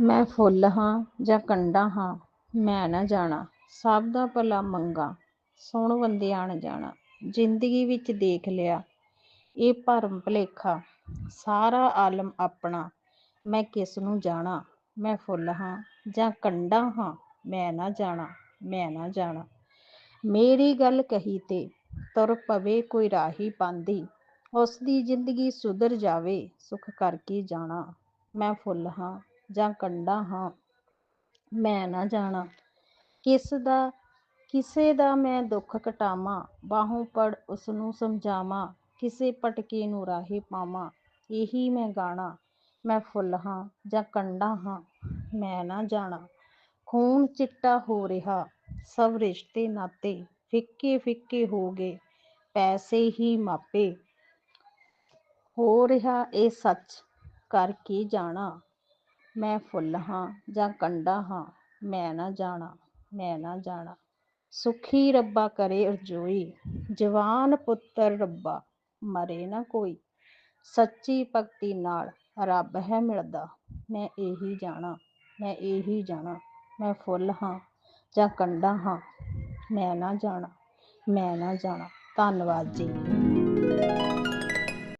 ਮੈਂ ਫੁੱਲ ਹਾਂ ਜਾਂ ਕੰਡਾ ਹਾਂ, ਮੈਂ ਨਾ ਜਾਣਾ। ਸਭ ਦਾ ਭਲਾ ਮੰਗਾ, ਸੁਣ ਬੰਦਿਆਂ ਅਣਜਾਣਾ ਜ਼ਿੰਦਗੀ ਵਿੱਚ ਦੇਖ ਲਿਆ, ਇਹ ਭਰਮ ਭੁਲੇਖਾ। ਸਾਰਾ ਆਲਮ ਆਪਣਾ, ਮੈਂ ਕਿਸ ਨੂੰ ਜਾਣਾ? ਮੈਂ ਫੁੱਲ ਹਾਂ ਜਾਂ ਕੰਡਾ ਹਾਂ? ਮੈਂ ਨਾ ਜਾਣਾ, ਮੈਂ ਨਾ ਜਾਣਾ। ਮੇਰੀ ਗੱਲ ਕਹੀ ਤੇ ਤੁਰ ਪਵੇ ਕੋਈ ਰਾਹੀ ਪਾਂਦੀ। ਉਸ ਦੀ ਜ਼ਿੰਦਗੀ ਸੁਧਰ ਜਾਵੇ, ਸੁਖ ਕਰਕੇ ਜਾਣਾ। ਮੈਂ ਫੁੱਲ ਹਾਂ ਜਾਂ ਕੰਡਾ ਹਾਂ, ਮੈਂ ਨਾ ਜਾਣਾ। ਕਿਸ ਦਾ, ਕਿਸੇ ਦਾ ਮੈਂ ਦੁੱਖ ਕਟਾਵਾਂ ਬਾਹੋਂ ਪੜ ਉਸ ਨੂੰ ਸਮਝਾਵਾਂ, ਕਿਸੇ ਭਟਕੇ ਨੂੰ ਰਾਹੇ ਪਾਵਾਂ, ਇਹੀ ਮੈਂ ਗਾਣਾ। ਮੈਂ ਫੁੱਲ ਹਾਂ ਜਾਂ ਕੰਡਾ ਹਾਂ, ਮੈਂ ਨਾ ਜਾਣਾ। ਖੂਨ ਚਿੱਟਾ ਹੋ ਰਿਹਾ, ਸਭ ਰਿਸ਼ਤੇ ਨਾਤੇ, ਫਿੱਕੇ ਫਿੱਕੇ ਹੋ ਗਏ, ਪੈਸੇ ਹੀ ਮਾਪੇ। ਹੋ ਰਿਹਾ ਇਹ ਸੱਚ ਕਰਕੇ ਜਾਣਾ। ਮੈਂ ਫੁੱਲ ਹਾਂ ਜਾਂ ਕੰਡਾ ਹਾਂ, ਮੈਂ ਨਾ ਜਾਣਾ, ਮੈਂ ਨਾ ਜਾਣਾ। ਸੁਖੀ ਰੱਬਾ ਕਰੇ ਅਰਜੋਈ, ਜਵਾਨ ਪੁੱਤਰ ਰੱਬਾ ਮਰੇ ਨਾ ਕੋਈ। ਸੱਚੀ ਭਗਤੀ ਨਾਲ ਰੱਬ ਹੈ ਮਿਲਦਾ, ਮੈਂ ਇਹੀ ਜਾਣਾ, ਮੈਂ ਇਹੀ ਜਾਣਾ, ਮੈਂ ਫੁੱਲ ਹਾਂ ਜਾਂ ਕੰਡਾ ਹਾਂ, ਮੈਂ ਨਾ ਜਾਣਾ, ਮੈਂ ਨਾ ਜਾਣਾ। ਧੰਨਵਾਦ ਜੀ।